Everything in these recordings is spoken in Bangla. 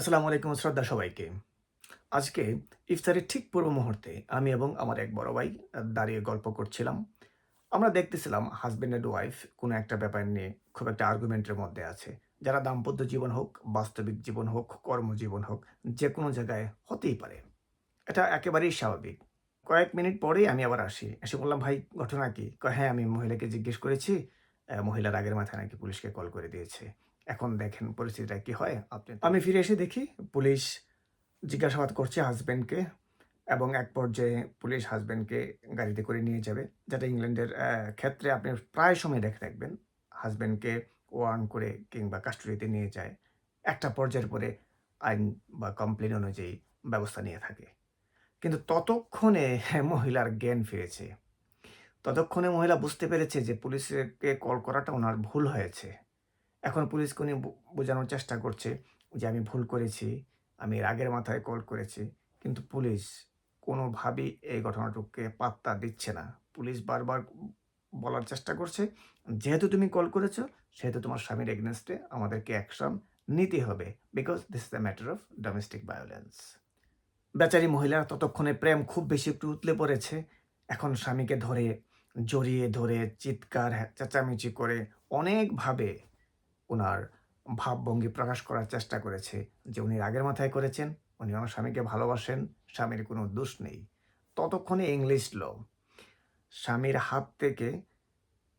আসসালামু আলাইকুম শ্রদ্ধা সবাইকে। আজকে ইফতারের ঠিক পূর্ব মুহূর্তে আমি এবং আমার এক বড় ভাই দাঁড়িয়ে গল্প করছিলাম। আমরা দেখতেছিলাম হাজব্যান্ড অ্যান্ড ওয়াইফ কোনো একটা ব্যাপার নিয়ে খুব একটা আর্গুমেন্টের মধ্যে আছে। যারা দাম্পত্য জীবন হোক, বাস্তবিক জীবন হোক, কর্মজীবন হোক, যে কোনো জায়গায় হতেই পারে। এটা একেবারেই স্বাভাবিক। কয়েক মিনিট পরেই আমি আবার আসি। এসে বললাম, ভাই, ঘটনা কি? হ্যাঁ আমি মহিলাকে জিজ্ঞেস করেছি মহিলার আগের মাথায় নাকি পুলিশকে কল করে দিয়েছে। এখন দেখেন পরিস্থিতিটা কি হয়। আপনি আমি ফিরে এসে দেখি, পুলিশ জিজ্ঞাসাবাদ করছে হাজব্যান্ডকে এবং এক পর্যায়ে পুলিশ হাজব্যান্ডকে গাড়িতে করে নিয়ে যাবে যেটা ইংল্যান্ডের ক্ষেত্রে আপনি প্রায় সময় দেখে থাকবেন। হাজব্যান্ডকে ওয়ার্ন করে কিংবা কাস্টডিতে নিয়ে যায়। একটা পর্যায়ের পরে আইন বা কমপ্লেন অনুযায়ী ব্যবস্থা নিয়ে থাকে। কিন্তু ততক্ষণে মহিলার জ্ঞান ফিরেছে। ততক্ষণে মহিলা বুঝতে পেরেছে যে পুলিশকে কল করাটা ওনার ভুল হয়েছে। এখন পুলিশকে উনি বোঝানোর চেষ্টা করছে যে আমি ভুল করেছি আমি রাগের মাথায় কল করেছি কিন্তু পুলিশ কোনোভাবেই এই ঘটনাটুকুকে পাত্তা দিচ্ছে না। পুলিশ বারবার বলার চেষ্টা করছে যেহেতু তুমি কল করেছ সেহেতু তোমার স্বামীর এগনেস্টে আমাদেরকে অ্যাকশন নিতে হবে because this the matter of domestic violence বেচারি মহিলা ততক্ষণে প্রেম খুব বেশি একটু উতলে পড়েছে এখন স্বামীকে ধরে জড়িয়ে ধরে চিৎকার হ্যাঁ, চেঁচামেচি করে অনেকভাবে ওনার ভাবভঙ্গি প্রকাশ করার চেষ্টা করেছে যে উনি আগের মাথায় করেছেন। উনি আমার স্বামীকে ভালোবাসেন, স্বামীর কোনো দোষ নেই। ততক্ষণে ইংলিশ ল স্বামীর হাত থেকে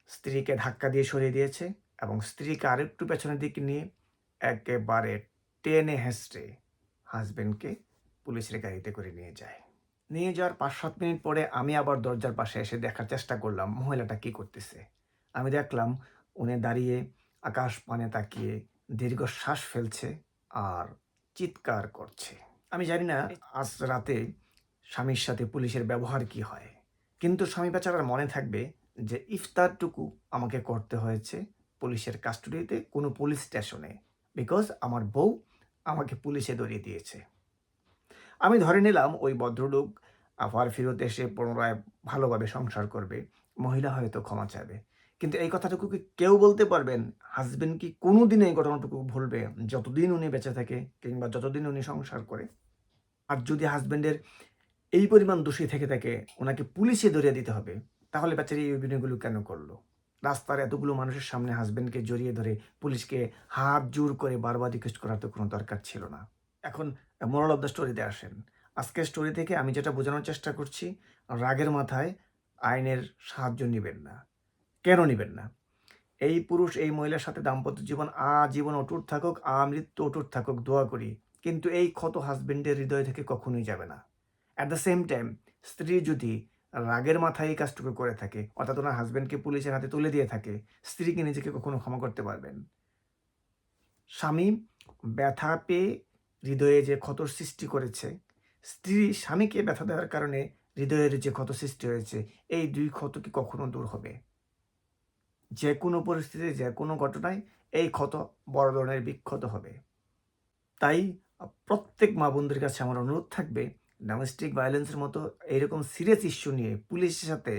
স্ত্রীকে ধাক্কা দিয়ে সরিয়ে দিয়েছে এবং স্ত্রীকে আরেকটু পেছনের দিকে নিয়ে একেবারে টেনে হেসড়ে হাজবেন্ডকে পুলিশের গাড়িতে করে নিয়ে যায়। নিয়ে যাওয়ার পাঁচ সাত মিনিট পরে আমি আবার দরজার পাশে এসে দেখার চেষ্টা করলাম, মহিলাটা কি করতেছে? আমি দেখলাম উনি দাঁড়িয়ে আকাশ পানে তাকিয়ে দীর্ঘশ্বাস ফেলছে আর চিৎকার করছে। আমি জানি না আজ রাতে স্বামীর সাথে পুলিশের ব্যবহার কি হয় কিন্তু স্বামী বেচারার মনে থাকবে যে ইফতারটুকু আমাকে করতে হয়েছে পুলিশের কাস্টডিতে কোনো পুলিশ স্টেশনে বিকজ আমার বউ আমাকে পুলিশে ধরিয়ে দিয়েছে। আমি ধরে নিলাম ওই ভদ্রলোক আবার ফেরত এসে পুনরায় ভালোভাবে সংসার করবে মহিলা হয়তো ক্ষমা চাইবে। কিন্তু এই কথাটুকু কি কেউ বলতে পারবেন? হাজবেন্ড কি কোনো দিন এই ঘটনাটুকু ভুলবে যতদিন উনি বেঁচে থাকে কিংবা যতদিন উনি সংসার করে। আর যদি হাজবেন্ডের এই পরিমাণ দোষী থেকে থাকে, ওনাকে পুলিশে ধরিয়ে দিতে হবে, তাহলে বেচারি এই অভিনয়গুলো কেন করল? রাস্তার এতগুলো মানুষের সামনে হাজবেন্ডকে জড়িয়ে ধরে পুলিশকে হাত জোর করে বারবার রিকোয়েস্ট করার তো কোনো দরকার ছিল না। এখন মোরাল অফ দ্য স্টোরিতে আসেন। আজকের স্টোরি থেকে আমি যেটা বোঝানোর চেষ্টা করছি, রাগের মাথায় আইনের সাহায্য নেবেন না। কেন নেবেন না? এই পুরুষ, এই মহিলার সাথে দাম্পত্য জীবন আ জীবন অটুট থাকুক আমৃত্যু অটুট থাকুক, দোয়া করি। কিন্তু এই ক্ষত হাজবেন্ডের হৃদয় থেকে কখনোই যাবে না। অ্যাট দ্য সেম টাইম স্ত্রী যদি রাগের মাথায় এই কাজটুকু করে থাকে, অর্থাৎ ওনার হাজবেন্ডকে পুলিশের হাতে তুলে দিয়ে থাকে, স্ত্রীকে নিজেকে কখনো ক্ষমা করতে পারবেন। স্বামী ব্যথা পেয়ে হৃদয়ে যে ক্ষত সৃষ্টি করেছে, স্ত্রী স্বামীকে ব্যথা দেওয়ার কারণে হৃদয়ের যে ক্ষত সৃষ্টি হয়েছে, এই দুই ক্ষত কি কখনো দূর হবে? যে কোনো পরিস্থিতিতে যে কোনো ঘটনায় এই ক্ষত বড় ধরনের বিক্ষত হবে। তাই প্রত্যেক মা বোনদের কাছে আমার অনুরোধ থাকবে ডোমেস্টিক ভায়োলেন্সের মতো এইরকম সিরিয়াস ইস্যু নিয়ে পুলিশের সাথে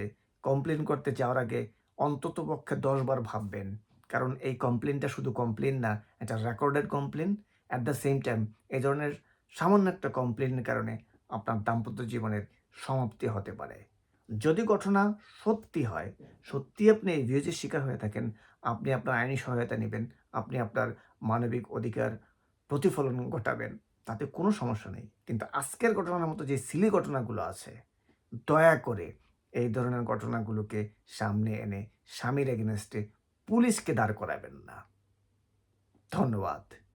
কমপ্লেন করতে যাওয়ার আগে অন্তত পক্ষে দশবার ভাববেন। কারণ এই কমপ্লেনটা শুধু কমপ্লেন না, এটা recorded complain at the same time এই ধরনের সামান্য একটা কমপ্লেনের কারণে আপনার দাম্পত্য জীবনের সমাপ্তি হতে পারে। যদি ঘটনা সত্যি হয় সত্যি আপনি এই ভিউজের শিকার হয়ে থাকেন, আপনি আপনার আইনি সহায়তা নেবেন, আপনি আপনার মানবিক অধিকার প্রতিফলন ঘটাবেন, তাতে কোনো সমস্যা নেই। কিন্তু আজকের ঘটনার মতো যে সিলি ঘটনাগুলো আছে, দয়া করে এই ধরনের ঘটনাগুলোকে সামনে এনে স্বামীর এগেনস্টে পুলিশকে দাঁড় করাবেন না। ধন্যবাদ।